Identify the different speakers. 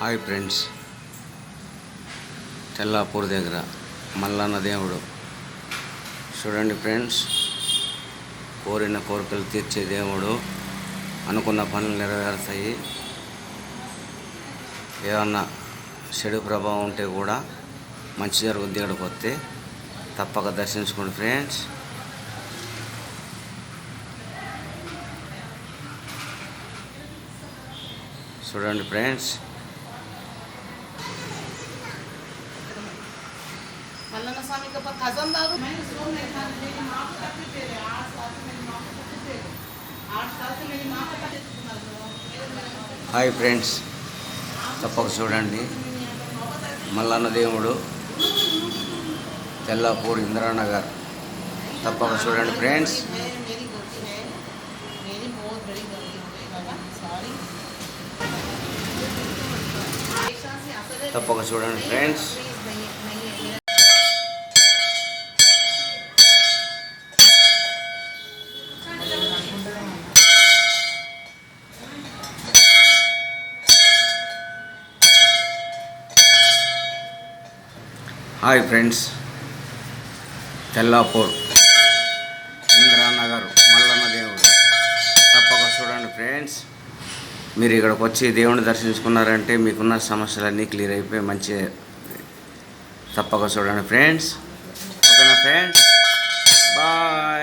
Speaker 1: Hi friends. Tellapur దగ్గర మల్లన్న దేవుడు. చూడండి ఫ్రెండ్స్ కోరిన కోరికలు తీర్చే దేవుడు. అనుకున్న పనులు నెరవేరుతాయి. ఏమన్నా చెడు ప్రభావం ఉంటే కూడా మంచి జరుగుద్ది ఇక్కడికి వస్తే తప్పక దర్శించుకోండి ఫ్రెండ్స్. చూడండి ఫ్రెండ్స్
Speaker 2: मल्लाना स्वामी के ऊपर खजम दारू
Speaker 1: హాయ్ ఫ్రెండ్స్ తప్పక చూడండి మల్లన్న దేవుడు తెల్లాపూర్ ఇందిరానగర్ తప్పక చూడండి ఫ్రెండ్స్
Speaker 2: मेरी गलती है मेरी बहुत बड़ी गलती हो गई बाबा सॉरी
Speaker 1: తప్పక చూడండి friends Hi friends. Tellapur. Indranagar Mallanna దేవుడు తప్పక చూడండి ఫ్రెండ్స్. మీరు ఇక్కడికి వచ్చి దేవుని దర్శించుకున్నారంటే మీకున్న సమస్యలన్నీ క్లియర్ అయిపోయి మంచి తప్పక చూడండి ఫ్రెండ్స్. ఓకేనా ఫ్రెండ్స్? బాయ్.